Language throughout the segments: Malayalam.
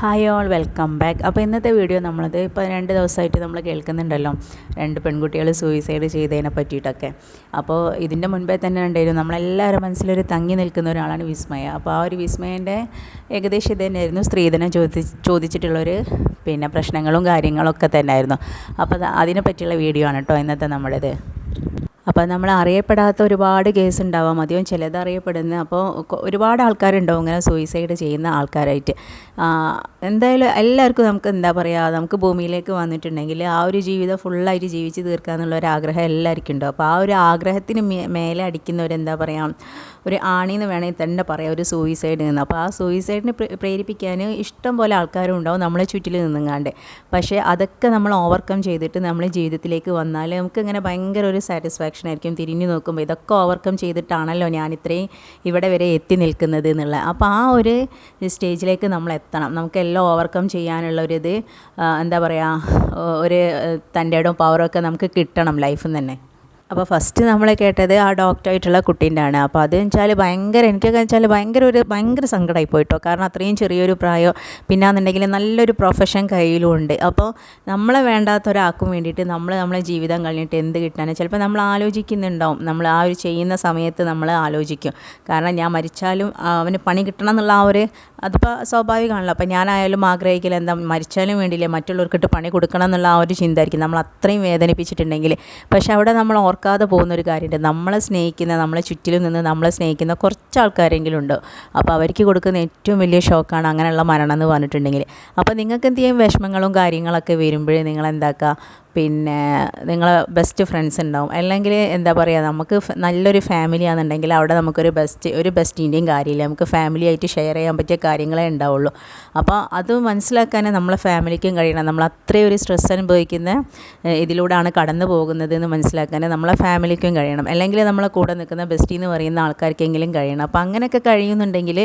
ഹായ് ഓൾ വെൽക്കം ബാക്ക് അപ്പോൾ ഇന്നത്തെ വീഡിയോ നമ്മളത് ഇപ്പോൾ രണ്ട് ദിവസമായിട്ട് നമ്മൾ കേൾക്കുന്നുണ്ടല്ലോ. രണ്ട് പെൺകുട്ടികൾ സൂയിസൈഡ് ചെയ്തതിനെ പറ്റിയിട്ടൊക്കെ. അപ്പോൾ ഇതിന്റെ മുൻപേ തന്നെ ഉണ്ടായിരുന്നു നമ്മളെല്ലാവരും മനസ്സിലൊരു തങ്ങി നിൽക്കുന്ന ഒരാളാണ് വിസ്മയ. അപ്പോൾ ആ ഒരു വിസ്മയന്റെ ഏകദേശം ഇത് തന്നെയായിരുന്നു. സ്ത്രീധനം ചോദി ചോദിച്ചിട്ടുള്ളൊരു പിന്നെ പ്രശ്നങ്ങളും കാര്യങ്ങളൊക്കെ തന്നെ ആയിരുന്നു അപ്പോൾ അതിനെ പറ്റിയുള്ള വീഡിയോ ആണ് കേട്ടോ ഇന്നത്തെ നമ്മുടേത്. അപ്പോൾ നമ്മൾ അറിയപ്പെടാത്ത ഒരുപാട് കേസ് ഉണ്ടാവാം. അധികം ചിലത് അറിയപ്പെടുന്ന അപ്പോൾ ഒരുപാട് ആൾക്കാരുണ്ടാവും ഇങ്ങനെ സൂയിസൈഡ് ചെയ്യുന്ന ആൾക്കാരായിട്ട്. എന്തായാലും എല്ലാവർക്കും നമുക്ക് എന്താ പറയുക നമുക്ക് ഭൂമിയിലേക്ക് വന്നിട്ടുണ്ടെങ്കിൽ ആ ഒരു ജീവിതം ഫുള്ളായിട്ട് ജീവിച്ച് തീർക്കുക എന്നുള്ള ഒരു ആഗ്രഹം എല്ലാവർക്കും ഉണ്ടാവും അപ്പോൾ ആ ഒരു ആഗ്രഹത്തിന് മേലെ അടിക്കുന്നവരെന്താ പറയുക ഒരു ആണിന്ന് വേണമെങ്കിൽ തന്നെ പറയാം ഒരു സൂയിസൈഡ് നിന്ന് അപ്പോൾ ആ സൂയിസൈഡിനെ പ്രേരിപ്പിക്കാൻ ഇഷ്ടം പോലെ ആൾക്കാരും ഉണ്ടാവും നമ്മളെ ചുറ്റിൽ നിന്നുങ്ങാണ്ട്. പക്ഷേ അതൊക്കെ നമ്മൾ ഓവർകം ചെയ്തിട്ട് നമ്മൾ ജീവിതത്തിലേക്ക് വന്നാൽ നമുക്ക് ഇങ്ങനെ ഭയങ്കര ഒരു സാറ്റിസ്ഫാക്ഷൻ ആയിരിക്കും. തിരിഞ്ഞു നോക്കുമ്പോൾ ഇതൊക്കെ ഓവർകം ചെയ്തിട്ടാണല്ലോ ഞാൻ ഇത്രയും ഇവിടെ വരെ എത്തി നിൽക്കുന്നത് എന്നുള്ളത് അപ്പോൾ ആ ഒരു സ്റ്റേജിലേക്ക് നമ്മൾ എത്തണം. നമുക്കെല്ലാം ഓവർകം ചെയ്യാനുള്ള ഒരു ഇത് എന്താ പറയുക ഒരു തന്റെ ഇടവും പവറൊക്കെ നമുക്ക് കിട്ടണം ലൈഫിൽ നിന്ന് തന്നെ. അപ്പോൾ ഫസ്റ്റ് നമ്മൾ കേട്ടത് ആ ഡോക്ടറായിട്ടുള്ള കുട്ടീന്റെ ആണ് അപ്പോൾ അത് വെച്ചാൽ ഭയങ്കര എനിക്കൊക്കെ വെച്ചാൽ ഭയങ്കര ഒരു ഭയങ്കര സങ്കടമായി പോയിട്ടോ. കാരണം അത്രയും ചെറിയൊരു പ്രായം പിന്നാന്നുണ്ടെങ്കിൽ നല്ലൊരു പ്രൊഫഷൻ കയ്യിലും ഉണ്ട്. അപ്പോൾ നമ്മളെ വേണ്ടാത്ത ഒരാൾക്കും വേണ്ടിയിട്ട് നമ്മൾ നമ്മളെ ജീവിതം കഴിഞ്ഞിട്ട് എന്ത് കിട്ടാനും ചിലപ്പോൾ നമ്മൾ ആലോചിക്കുന്നുണ്ടാവും. നമ്മൾ ആ ഒരു ചെയ്യുന്ന സമയത്ത് നമ്മൾ ആലോചിക്കും. കാരണം ഞാൻ മരിച്ചാലും അവന് പണി കിട്ടണം എന്നുള്ള ആ ഒരു അതിപ്പോൾ സ്വാഭാവികമാണല്ലോ. അപ്പോൾ ഞാനായാലും ആഗ്രഹിക്കില്ല എന്താ മരിച്ചാലും വേണ്ടിയില്ല മറ്റുള്ളവർക്കിട്ട് പണി കൊടുക്കണം എന്നുള്ള ആ ഒരു ചിന്തയായിരിക്കും നമ്മൾ അത്രയും വേദനിപ്പിച്ചിട്ടുണ്ടെങ്കിൽ പക്ഷേ അവിടെ നമ്മൾ ഓർക്കാതെ പോകുന്ന ഒരു കാര്യമുണ്ട്. നമ്മളെ സ്നേഹിക്കുന്ന നമ്മളെ ചുറ്റിലും നിന്ന് നമ്മളെ സ്നേഹിക്കുന്ന കുറച്ച് ആൾക്കാരെങ്കിലും ഉണ്ട് അപ്പോൾ അവർക്ക് കൊടുക്കുന്ന ഏറ്റവും വലിയ ഷോക്കാണ് അങ്ങനെയുള്ള മരണം എന്ന് പറഞ്ഞിട്ടുണ്ടെങ്കിൽ. അപ്പോൾ നിങ്ങൾക്ക് എന്തെങ്കിലും വിഷമങ്ങളും കാര്യങ്ങളൊക്കെ വരുമ്പോഴേ നിങ്ങൾ എന്താക്കുക പിന്നെ നിങ്ങൾ ബെസ്റ്റ് ഫ്രണ്ട്സ് ഉണ്ടാവും. അല്ലെങ്കിൽ എന്താ പറയുക നമുക്ക് നല്ലൊരു ഫാമിലി ആണെന്നുണ്ടെങ്കിൽ അവിടെ നമുക്കൊരു ബെസ്റ്റ് ഒരു ബെസ്റ്റിന്റെയും കാര്യമില്ല. നമുക്ക് ഫാമിലി ആയിട്ട് ഷെയർ ചെയ്യാൻ പറ്റിയ കാര്യങ്ങളേ ഉണ്ടാവുള്ളൂ. അപ്പോൾ അത് മനസ്സിലാക്കാനേ നമ്മളെ ഫാമിലിക്കും കഴിയണം. നമ്മൾ അത്രയും ഒരു സ്ട്രെസ് അനുഭവിക്കുന്ന ഇതിലൂടെയാണ് കടന്നു പോകുന്നത് എന്ന് മനസ്സിലാക്കാൻ നമ്മളെ ഫാമിലിക്കും കഴിയണം. അല്ലെങ്കിൽ നമ്മളെ കൂടെ നിൽക്കുന്ന ബെസ്റ്റി എന്ന് പറയുന്ന ആൾക്കാർക്കെങ്കിലും കഴിയണം. അപ്പോൾ അങ്ങനെയൊക്കെ കഴിയുന്നുണ്ടെങ്കിൽ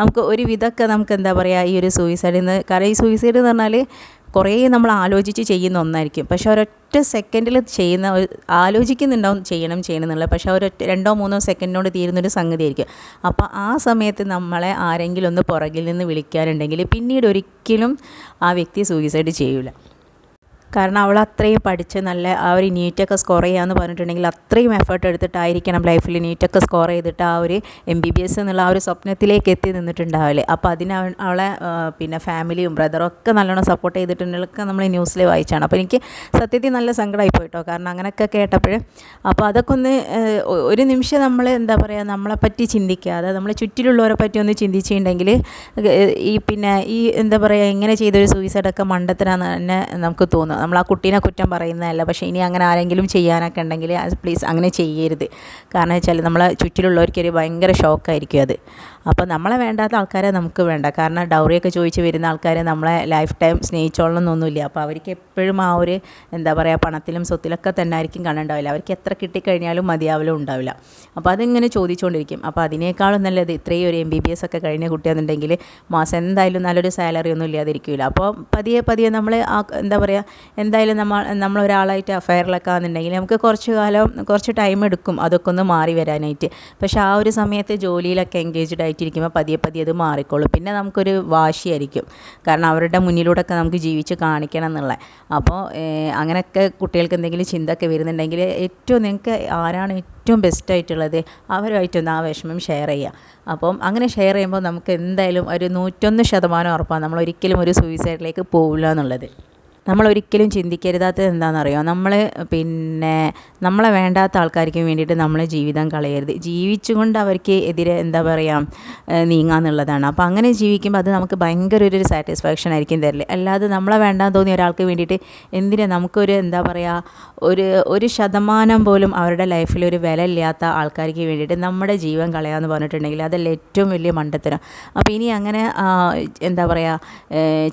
നമുക്ക് ഒരു വിധമൊക്കെ നമുക്ക് എന്താ പറയുക ഈ ഒരു സൂയിസൈഡിൽ നിന്ന് കാരണം ഈ സൂയിസൈഡ് എന്ന് പറഞ്ഞാൽ കുറേ നമ്മൾ ആലോചിച്ച് ചെയ്യുന്ന ഒന്നായിരിക്കും. പക്ഷേ ഒരൊറ്റ സെക്കൻഡിൽ ചെയ്യുന്ന ആലോചിക്കുന്നുണ്ടാവും ചെയ്യണം ചെയ്യണം എന്നുള്ളത്. പക്ഷേ ഒരൊറ്റ രണ്ടോ മൂന്നോ സെക്കൻഡിനോട് തീരുന്നൊരു സംഗതിയായിരിക്കും. അപ്പോൾ ആ സമയത്ത് നമ്മളെ ആരെങ്കിലും ഒന്ന് പുറകിൽ നിന്ന് വിളിക്കാനുണ്ടെങ്കിൽ പിന്നീട് ഒരിക്കലും ആ വ്യക്തി സൂയിസൈഡ് ചെയ്യില്ല കാരണം അവൾ അത്രയും പഠിച്ച് നല്ല ആ ഒരു നീറ്റൊക്കെ സ്കോർ ചെയ്യാമെന്ന് പറഞ്ഞിട്ടുണ്ടെങ്കിൽ അത്രയും എഫേർട്ട് എടുത്തിട്ടായിരിക്കണം ലൈഫിൽ നീറ്റൊക്കെ സ്കോർ ചെയ്തിട്ട് ആ ഒരു എം ബി ബി എസ് എന്നുള്ള ആ ഒരു സ്വപ്നത്തിലേക്ക് എത്തി നിന്നിട്ടുണ്ടാവില്ലേ അപ്പോൾ അതിന് അവളെ പിന്നെ ഫാമിലിയും ബ്രദറും ഒക്കെ നല്ലോണം സപ്പോർട്ട് ചെയ്തിട്ടുണ്ടെങ്കിലൊക്കെ നമ്മൾ ന്യൂസിൽ വായിച്ചാണ്. അപ്പോൾ എനിക്ക് സത്യത്തിൽ നല്ല സങ്കടമായി പോയിട്ടോ കാരണം അങ്ങനെയൊക്കെ കേട്ടപ്പോൾ അപ്പോൾ അതൊക്കെ ഒന്ന് ഒരു നിമിഷം നമ്മൾ എന്താ പറയുക നമ്മളെ പറ്റി ചിന്തിക്കാതെ നമ്മൾ ചുറ്റിലുള്ളവരെ പറ്റി ഒന്ന് ചിന്തിച്ചിട്ടുണ്ടെങ്കിൽ ഈ പിന്നെ ഈ എന്താ പറയുക ഇങ്ങനെ ചെയ്തൊരു സൂയിസൈഡൊക്കെ മണ്ടത്തരാന്ന് തന്നെ നമുക്ക് തോന്നും. നമ്മൾ ആ കുട്ടീനെ കുറ്റം പറയുന്നതല്ല. പക്ഷേ ഇനി അങ്ങനെ ആരെങ്കിലും ചെയ്യാനൊക്കെ ഉണ്ടെങ്കിൽ പ്ലീസ് അങ്ങനെ ചെയ്യരുത്. കാരണം വെച്ചാൽ നമ്മളെ ചുറ്റിലുള്ളവർക്കൊരു ഭയങ്കര ഷോക്കായിരിക്കും അത്. അപ്പോൾ നമ്മളെ വേണ്ടാത്ത ആൾക്കാരെ നമുക്ക് വേണ്ട. കാരണം ഡൗറിയൊക്കെ ചോദിച്ച് വരുന്ന ആൾക്കാരെ നമ്മളെ ലൈഫ് ടൈം സ്നേഹിച്ചോളണം എന്നൊന്നുമില്ല. അപ്പോൾ അവർക്ക് എപ്പോഴും ആ ഒരു എന്താ പറയുക പണത്തിലും സ്വത്തിലൊക്കെ തന്നെ ആയിരിക്കും കണ്ണുണ്ടാവില്ല അവർക്ക് എത്ര കിട്ടിക്കഴിഞ്ഞാലും മതിയാവലും ഉണ്ടാവില്ല. അപ്പോൾ അതിങ്ങനെ ചോദിച്ചുകൊണ്ടിരിക്കും അപ്പോൾ അതിനേക്കാളും നല്ലത് ഇത്രയും ഒരു എം ബി ബി എസ് ഒക്കെ കഴിഞ്ഞ കുട്ടിയാണെന്നുണ്ടെങ്കിൽ മാസം എന്തായാലും നല്ലൊരു സാലറി ഒന്നും ഇല്ലാതിരിക്കില്ല അപ്പോൾ പതിയെ പതിയെ നമ്മൾ എന്താ പറയുക എന്തായാലും നമ്മൾ നമ്മളൊരാളായിട്ട് അഫയറിലൊക്കെ ആണെന്നുണ്ടെങ്കിൽ നമുക്ക് കുറച്ച് കാലം കുറച്ച് ടൈം എടുക്കും. അതൊക്കെ ഒന്ന് മാറി വരാനായിട്ട്. പക്ഷേ ആ ഒരു സമയത്ത് ജോലിയിലൊക്കെ എൻഗേജ്ഡ് ആയിട്ടിരിക്കുമ്പോൾ പതിയെ പതിയെ അത് മാറിക്കോളും. പിന്നെ നമുക്കൊരു വാശിയായിരിക്കും. കാരണം അവരുടെ മുന്നിലൂടെയൊക്കെ നമുക്ക് ജീവിച്ച് കാണിക്കണം എന്നുള്ളത്. അപ്പോൾ അങ്ങനെയൊക്കെ കുട്ടികൾക്ക് എന്തെങ്കിലും ചിന്തയൊക്കെ വരുന്നുണ്ടെങ്കിൽ ഏറ്റവും നിങ്ങൾക്ക് ആരാണ് ഏറ്റവും ബെസ്റ്റായിട്ടുള്ളത് അവരുമായിട്ടൊന്ന് ആ വിഷമം ഷെയർ ചെയ്യുക. അപ്പം അങ്ങനെ ഷെയർ ചെയ്യുമ്പോൾ നമുക്ക് എന്തായാലും ഒരു നൂറ്റൊന്ന് ശതമാനം ഉറപ്പാണ്. നമ്മൾ ഒരിക്കലും ഒരു സൂയിസൈഡിലേക്ക് പോവില്ല എന്നുള്ളത്. നമ്മൾ ഒരിക്കലും ചിന്തിക്കരുതാത്തത് എന്താണെന്നറിയോ? നമ്മൾ പിന്നെ നമ്മളെ വേണ്ടാത്ത ആൾക്കാർക്ക് വേണ്ടിയിട്ട് നമ്മൾ ജീവിതം കളയരുത്. ജീവിച്ചുകൊണ്ട് അവർക്ക് എതിരെ എന്താ പറയുക നീങ്ങാന്നുള്ളതാണ്. അപ്പോൾ അങ്ങനെ ജീവിക്കുമ്പോൾ അത് നമുക്ക് ഭയങ്കര ഒരു സാറ്റിസ്ഫാക്ഷൻ ആയിരിക്കും തരില്ല അല്ലാതെ നമ്മളെ വേണ്ടാന്ന് തോന്നിയ ഒരാൾക്ക് വേണ്ടിയിട്ട് എന്തിനാ നമുക്കൊരു എന്താ പറയുക ഒരു ഒരു ശതമാനം പോലും അവരുടെ ലൈഫിൽ ഒരു വില ഇല്ലാത്ത ആൾക്കാർക്ക് വേണ്ടിയിട്ട് നമ്മുടെ ജീവൻ കളയാമെന്ന് പറഞ്ഞിട്ടുണ്ടെങ്കിൽ അതല്ല ഏറ്റവും വലിയ മണ്ടത്തരം. അപ്പോൾ ഇനി അങ്ങനെ എന്താ പറയുക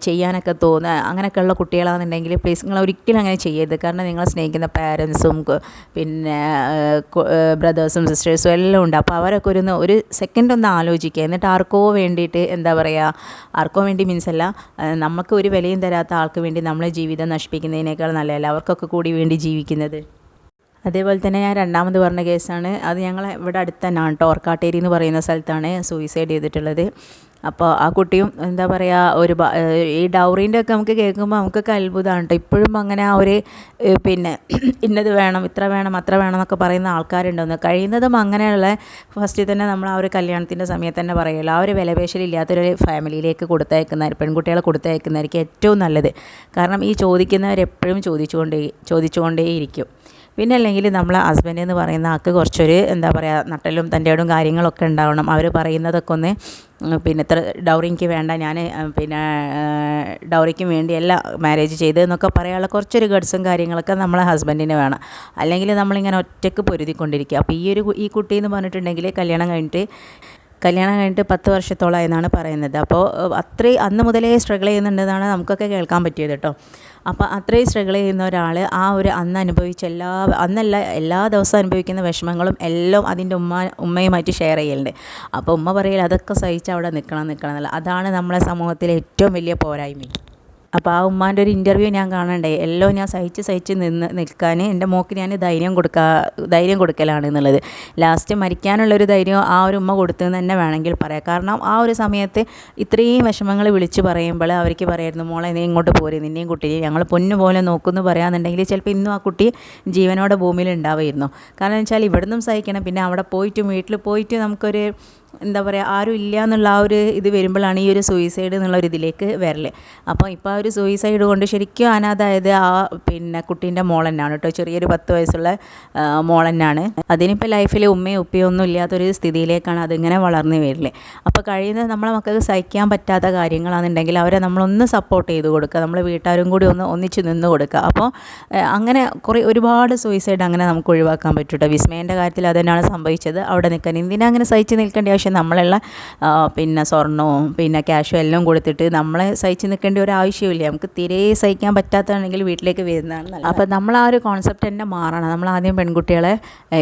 ചെയ്യാനൊക്കെ തോന്നുക അങ്ങനെയൊക്കെയുള്ള കുട്ടികളാണ് ആണെന്നുണ്ടെങ്കിൽ പ്ലീസ് നിങ്ങൾ ഒരിക്കലും അങ്ങനെ ചെയ്യരുത്. കാരണം നിങ്ങളെ സ്നേഹിക്കുന്ന പാരൻസും പിന്നെ ബ്രദേഴ്സും സിസ്റ്റേഴ്സും എല്ലാം ഉണ്ട്. അപ്പോൾ അവരൊക്കെ ഒരു ഒരു സെക്കൻഡ് ഒന്ന് ആലോചിക്കുക. എന്നിട്ട് ആർക്കോ വേണ്ടിയിട്ട് എന്താ പറയുക ആർക്കോ വേണ്ടി മീൻസ് അല്ല നമുക്ക് ഒരു വിലയും തരാത്ത ആൾക്ക് വേണ്ടി നമ്മളെ ജീവിതം നശിപ്പിക്കുന്നതിനേക്കാൾ നല്ലതല്ല? അവർക്കൊക്കെ കൂടി വേണ്ടി ജീവിക്കുന്നത്. അതേപോലെ തന്നെ ഞാൻ രണ്ടാമത് പറഞ്ഞ കേസാണ്. അത് ഞങ്ങൾ ഇവിടെ അടുത്ത് തന്നെയാണ് കേട്ടോ ഓർക്കാട്ടേരി എന്ന് പറയുന്ന സ്ഥലത്താണ് സൂയിസൈഡ് ചെയ്തിട്ടുള്ളത്. അപ്പോൾ ആ കുട്ടിയും എന്താ പറയുക ഒരു ഈ ഡൗറീന്റെ ഒക്കെ നമുക്ക് കേൾക്കുമ്പോൾ നമുക്കൊക്കെ അത്ഭുതമാണ് കേട്ടോ ഇപ്പോഴും അങ്ങനെ ആ ഒരു പിന്നെ ഇന്നത് വേണം ഇത്ര വേണം അത്ര വേണം എന്നൊക്കെ പറയുന്ന ആൾക്കാരുണ്ടെന്ന്. കഴിയുന്നതും അങ്ങനെയുള്ള ഫസ്റ്റിൽ തന്നെ നമ്മൾ ആ ഒരു കല്യാണത്തിന്റെ സമയത്ത് തന്നെ പറയുമല്ലോ ആ ഒരു വിലപേശലില്ലാത്തൊരു ഫാമിലിയിലേക്ക് കൊടുത്തയക്കുന്ന പെൺകുട്ടികളെ കൊടുത്തയക്കുന്നതായിരിക്കും ഏറ്റവും നല്ലത്. കാരണം ഈ ചോദിക്കുന്നവരെപ്പോഴും ചോദിച്ചുകൊണ്ടേ ചോദിച്ചുകൊണ്ടേയിരിക്കും. പിന്നെ അല്ലെങ്കിൽ നമ്മൾ ഹസ്ബൻഡ് എന്ന് പറയുന്ന ആൾക്ക് കുറച്ചൊരു എന്താ പറയുക നട്ടലും തന്റെയോടും കാര്യങ്ങളൊക്കെ ഉണ്ടാവണം. അവർ പറയുന്നതൊക്കെ ഒന്ന് പിന്നെ ഇത്ര ഡൗറിക്ക് വേണ്ട ഞാൻ പിന്നെ ഡൗറിക്ക് വേണ്ടിയല്ല മാരേജ് ചെയ്ത് എന്നൊക്കെ പറയാനുള്ള കുറച്ചൊരു ഗഡ്സും കാര്യങ്ങളൊക്കെ നമ്മളെ ഹസ്ബൻഡിന് വേണം. അല്ലെങ്കിൽ നമ്മളിങ്ങനെ ഒറ്റയ്ക്ക് പൊരുതിക്കൊണ്ടിരിക്കുക. അപ്പോൾ ഈ ഒരു ഈ കുട്ടി എന്ന് പറഞ്ഞിട്ടുണ്ടെങ്കിൽ കല്യാണം കഴിഞ്ഞിട്ട് കല്യാണം കഴിഞ്ഞിട്ട് പത്ത് വർഷത്തോളമായി എന്നാണ് പറയുന്നത് അപ്പോൾ അത്രയും അന്ന് മുതലേ സ്ട്രഗിൾ ചെയ്യുന്നുണ്ടെന്നാണ് നമുക്കൊക്കെ കേൾക്കാൻ പറ്റിയത് കേട്ടോ അപ്പോൾ അത്രയും സ്ട്രഗിൾ ചെയ്യുന്ന ഒരാൾ ആ ഒരു അന്ന് അനുഭവിച്ച എല്ലാ അന്നല്ല എല്ലാ ദിവസവും അനുഭവിക്കുന്ന വിഷമങ്ങളും എല്ലാം അതിന്റെ ഉമ്മ ഉമ്മയുമായിട്ട് ഷെയർ ചെയ്യലുണ്ട്. അപ്പോൾ ഉമ്മ പറയൽ അതൊക്കെ സഹിച്ച് അവിടെ നിൽക്കണം നിൽക്കണം എന്നല്ല. അതാണ് നമ്മളെ സമൂഹത്തിലെ ഏറ്റവും വലിയ പോരായ്മ. അപ്പോൾ ആ ഉമ്മാന്റെ ഒരു ഇന്റർവ്യൂ ഞാൻ കാണണ്ടേ? എല്ലാം ഞാൻ സഹിച്ച് സഹിച്ച് നിന്ന് നിൽക്കാൻ എന്റെ മോക്ക് ഞാൻ ധൈര്യം കൊടുക്കുക ധൈര്യം കൊടുക്കലാണ് എന്നുള്ളത്. ലാസ്റ്റ് മരിക്കാനുള്ളൊരു ധൈര്യം ആ ഒരു ഉമ്മ കൊടുത്തെന്ന് തന്നെ വേണമെങ്കിൽ പറയാം. കാരണം ആ ഒരു സമയത്ത് ഇത്രയും വിഷമങ്ങൾ വിളിച്ച് പറയുമ്പോൾ അവർക്ക് പറയായിരുന്നു മോളെ നീ ഇങ്ങോട്ട് പോരെ നിന്നെയും കുട്ടിയെ ഞങ്ങൾ പൊന്നു പോലെ നോക്കുമെന്ന് പറയാന്നുണ്ടെങ്കിൽ ചിലപ്പോൾ ഇന്നും ആ കുട്ടി ജീവനോടെ ഭൂമിയിൽ ഉണ്ടാവുമായിരുന്നു കാരണം വെച്ചാൽ ഇവിടുന്നും സഹിക്കണം. പിന്നെ അവിടെ പോയിട്ടും വീട്ടിൽ പോയിട്ട് നമുക്കൊരു എന്താ പറയുക ആരും ഇല്ല എന്നുള്ള ആ ഒരു ഇത് വരുമ്പോഴാണ് ഈ ഒരു സൂയിസൈഡ് എന്നുള്ള ഒരു ഇതിലേക്ക് വരൽ അപ്പോൾ ഇപ്പോൾ ആ ഒരു സൂയിസൈഡ് കൊണ്ട് ശരിക്കും അനാഥായത് ആ പിന്നെ കുട്ടീന്റെ മോൾ തന്നെയാണ് കേട്ടോ. ചെറിയൊരു പത്ത് വയസ്സുള്ള മോൾ തന്നെയാണ് അതിനിപ്പോൾ ലൈഫിൽ ഉമ്മയും ഉപ്പയും ഒന്നും ഇല്ലാത്തൊരു സ്ഥിതിയിലേക്കാണ് അതിങ്ങനെ വളർന്നു വരില്ലേ അപ്പോൾ കഴിയുന്ന നമ്മളെ മക്കൾക്ക് സഹിക്കാൻ പറ്റാത്ത കാര്യങ്ങളാണെന്നുണ്ടെങ്കിൽ അവരെ നമ്മളൊന്ന് സപ്പോർട്ട് ചെയ്ത് കൊടുക്കുക. നമ്മൾ വീട്ടുകാരും കൂടി ഒന്ന് ഒന്നിച്ച് നിന്ന് കൊടുക്കുക. അപ്പോൾ അങ്ങനെ കുറേ ഒരുപാട് സൂയിസൈഡ് അങ്ങനെ നമുക്ക് ഒഴിവാക്കാൻ പറ്റും കേട്ടോ. വിസ്മയന്റെ കാര്യത്തിൽ അതുതന്നെയാണ് സംഭവിച്ചത്. അവിടെ നിൽക്കാൻ. എന്തിനാ അങ്ങനെ സഹിച്ച് നിൽക്കേണ്ട നമ്മളുള്ള പിന്നെ സ്വർണവും പിന്നെ ക്യാഷും എല്ലാം കൊടുത്തിട്ട് നമ്മളെ സഹിച്ച് നിൽക്കേണ്ട ഒരു ആവശ്യമില്ല നമുക്ക് തീരെ സഹിക്കാൻ പറ്റാത്തതാണെങ്കിൽ വീട്ടിലേക്ക് വരുന്നതാണ് അപ്പോൾ നമ്മൾ ആ ഒരു കോൺസെപ്റ്റ് തന്നെ മാറണം. നമ്മൾ ആദ്യം പെൺകുട്ടികളെ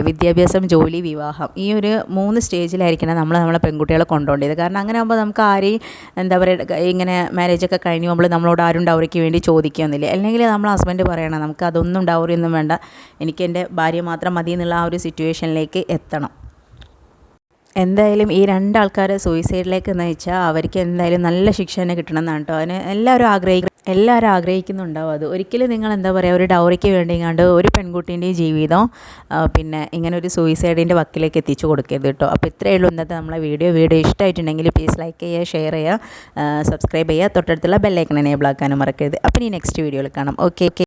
വിദ്യാഭ്യാസം ജോലി വിവാഹം ഈ ഒരു മൂന്ന് സ്റ്റേജിലായിരിക്കണം നമ്മൾ നമ്മളെ പെൺകുട്ടികളെ കൊണ്ടുപോകേണ്ടത് കാരണം അങ്ങനെ ആകുമ്പോൾ നമുക്ക് ആരെയും എന്താ പറയുക ഇങ്ങനെ മാരേജൊക്കെ കഴിഞ്ഞ് നമ്മൾ നമ്മളോട് ആരും ഡൗറിക്ക് വേണ്ടി ചോദിക്കുകയൊന്നുമില്ല അല്ലെങ്കിൽ നമ്മൾ ഹസ്ബൻഡ് പറയണം നമുക്ക് അതൊന്നും ഡൗറി ഒന്നും വേണ്ട. എനിക്ക് എന്റെ ഭാര്യ മാത്രം മതി എന്നുള്ള ആ ഒരു സിറ്റുവേഷനിലേക്ക് എത്തണം. എന്തായാലും ഈ രണ്ടാൾക്കാരെ സൂയിസൈഡിലേക്ക് നയിച്ചാൽ അവർക്ക് എന്തായാലും നല്ല ശിക്ഷ തന്നെ കിട്ടണം എന്നാണ് കേട്ടോ അതിന് എല്ലാവരും ആഗ്രഹിക്കും എല്ലാവരും ആഗ്രഹിക്കുന്നുണ്ടാവും അത്. ഒരിക്കലും നിങ്ങൾ എന്താ പറയുക ഒരു ഡൗറിക്ക് വേണ്ടി കണ്ട് ഒരു പെൺകുട്ടീന്റെയും ജീവിതം പിന്നെ ഇങ്ങനെ ഒരു സൂയിസൈഡിന്റെ വക്കിലേക്ക് എത്തിച്ചു കൊടുക്കരുത് കേട്ടോ അപ്പോൾ ഇത്രയേ ഉള്ളൂ ഇന്നത്തെ നമ്മളെ വീഡിയോ. വീഡിയോ ഇഷ്ടമായിട്ടുണ്ടെങ്കിൽ പ്ലീസ് ലൈക്ക് ചെയ്യുക ഷെയർ ചെയ്യുക സബ്സ്ക്രൈബ് ചെയ്യുക. തൊട്ടടുത്തുള്ള ബെല്ലൈക്കൺ എനേബിൾ ആക്കാനും മറക്കരുത്. അപ്പോൾ ഇനി നെക്സ്റ്റ് വീഡിയോയിൽ കാണാം. Okay okay